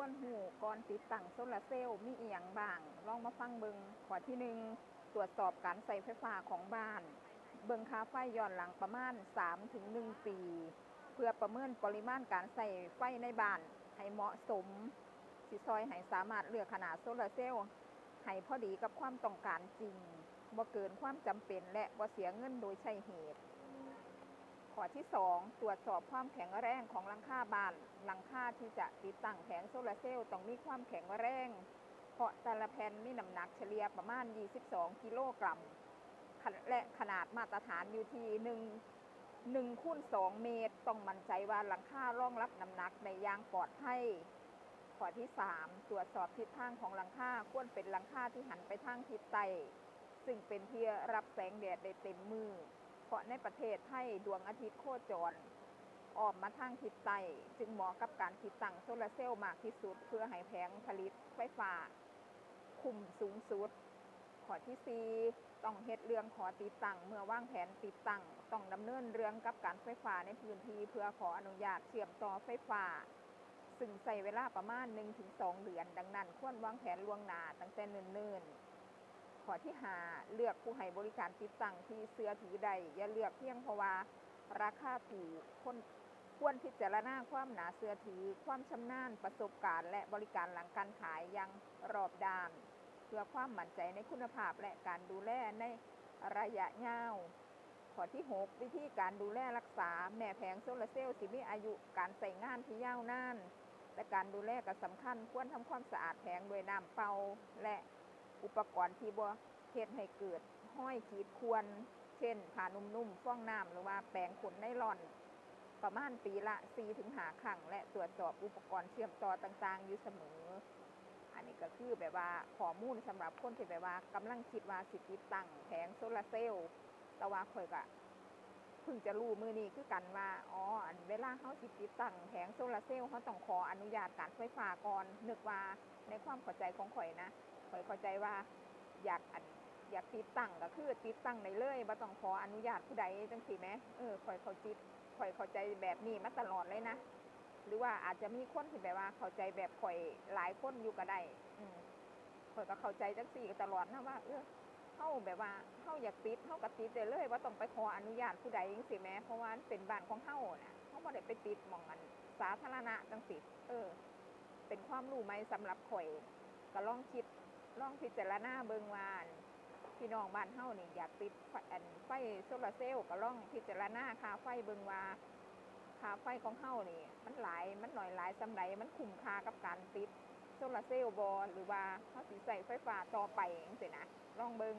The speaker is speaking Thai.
ควรหูก่อนติดตั้งโซลาร์เซลล์มีอีหยังบ้าง ลองมาฟังเบิงข้อที่หนึ่งตรวจสอบการใส่ไฟฟ้าของบ้าน เบิงค่าไฟย้อนหลังประมาณ 3-1 ปี เพื่อประเมินปริมาณการใส่ไฟในบ้าน ให้เหมาะสม สิซอยให้สามารถเลือกขนาดโซลาร์เซลล์ให้พอดีกับความต้องการจริงบ่เกินความจำเป็นและบ่เสียเงินโดยใช่เหตุ ข้อที่ 2 ตรวจสอบความแข็งแรงของหลังคาบ้านหลังคาที่จะติดตั้งแผงโซลาร์เซลล์ต้องมีความแข็งแรง เพราะแต่ละแผ่นมีน้ำหนักเฉลี่ยประมาณ 22 กิโลกรัมและขนาดมาตรฐานอยู่ที่1 1คูณ2เมตร ต้องมั่นใจว่าหลังคารองรับน้ำหนักในยางปลอดภัยข้อที่ 3 ตรวจสอบทิศทางของหลังคาควรเป็นหลังคาที่หันไปทางทิศใต้ซึ่งเป็นที่รับแสงแดดได้เต็มมือ เพราะในประเทศไทยดวงอาทิตย์โคจรออมมาทางทิศใต้จึงเหมาะกับการติดตั้งโซลาร์เซลล์มากที่สุด เพื่อให้แผงผลิตไฟฟ้า คุมสูงสุดข้อที่ 4 ต้องเฮ็ดเรื่องขอติดตั้งเมื่อวางแผนติดตั้งต้องดำเนินเรื่องกับการไฟฟ้าในพื้นที่เพื่อขออนุญาตเชื่อมต่อไฟฟ้า ซึ่งใส่เวลาประมาณ 1-2 เดือน ดังนั้นควรวางแผนล่วงหน้าตั้งแต่เนิ่นๆ ข้อที่5เลือกผู้ให้บริการติดตั้งที่เสื้อถือใดอย่าเลือกเพียงเพราะว่าราคาถูกคนควรพิจารณาความหนาเสื้อถือ ความชำนาญประสบการณ์ และบริการหลังการขายอยังรอบด้าน เพื่อความมั่นใจในคุณภาพและการดูแลในระยะยาวข้อที่ 6 วิธีการดูแลรักษา แม่แผงโซลาร์เซลล์สิมีอายุการใส่งานที่ยาวนานและการดูแลก็สำคัญควรทำความสะอาดแผงด้วยน้ำเป่าและ อุปกรณ์ที่บ่เฮ็ดให้เกิดห้อยขีดควร เช่นผ้านุ่มๆฟองน้ำหรือว่าแปรงขนไนล่อน ประมาณปีละ 4-5 ครั้ง และตรวจสอบอุปกรณ์เชื่อมต่อต่างๆ อยู่เสมอ อันนี้ก็คือแบบว่าข้อมูลสำหรับคนที่แบบว่ากำลังคิดว่าสิติดตั้งแผงโซลาร์เซลล์แต่ว่าข่อยก็เพิ่งจะรู้มือนี้คือกันว่าอ๋ออันเวลาเขาสิติดตั้งแผงโซลาร์เซลล์เขาต้องขออนุญาตการไฟฟ้าก่อนนึกว่าในความเข้าใจของข่อยนะ ข่อยเข้าใจว่าอยากอันอยากติดตั้งก็คือติดตั้งได้เลยบ่ต้องขออนุญาตผู้ใดจังซี่แหมเออข่อยเข้าจิตข่อยเข้าใจแบบนี้มาตลอดเลยนะหรือว่าอาจจะมีคนที่แบบว่าเข้าใจแบบข่อยหลายคนอยู่ก็ได้อืมข่อยก็เข้าใจจังสี่ตลอดนะว่า เออเฮาแบบว่าเฮาอยากติดเฮาก็ติดได้เลยว่าต้องไปขออนุญาตผู้ใดจังซี่แหมเพราะว่าเป็นบ้านของเฮาน่ะเฮาบ่ได้ไปติดมองอันสาธารณะจังซี่เออ เป็นความรู้ใหม่สำหรับข่อยก็ลองคิด ลองพิจารณาเบิงวานพี่น้องบ้านเฮานี่อยากติดไฟอันไฟโซลาร์เซลล์ก็ลองพิจารณาค่าไฟเบิงว่าค่าไฟของเฮานี่ มันหลายมันหน่อยหลายสำไรมันคุ้มค่ากับการติดโซลาร์เซลล์บอหรือว่าเขาสิใส่ไฟฟ้าต่อไปจังซี่นะลองเบิง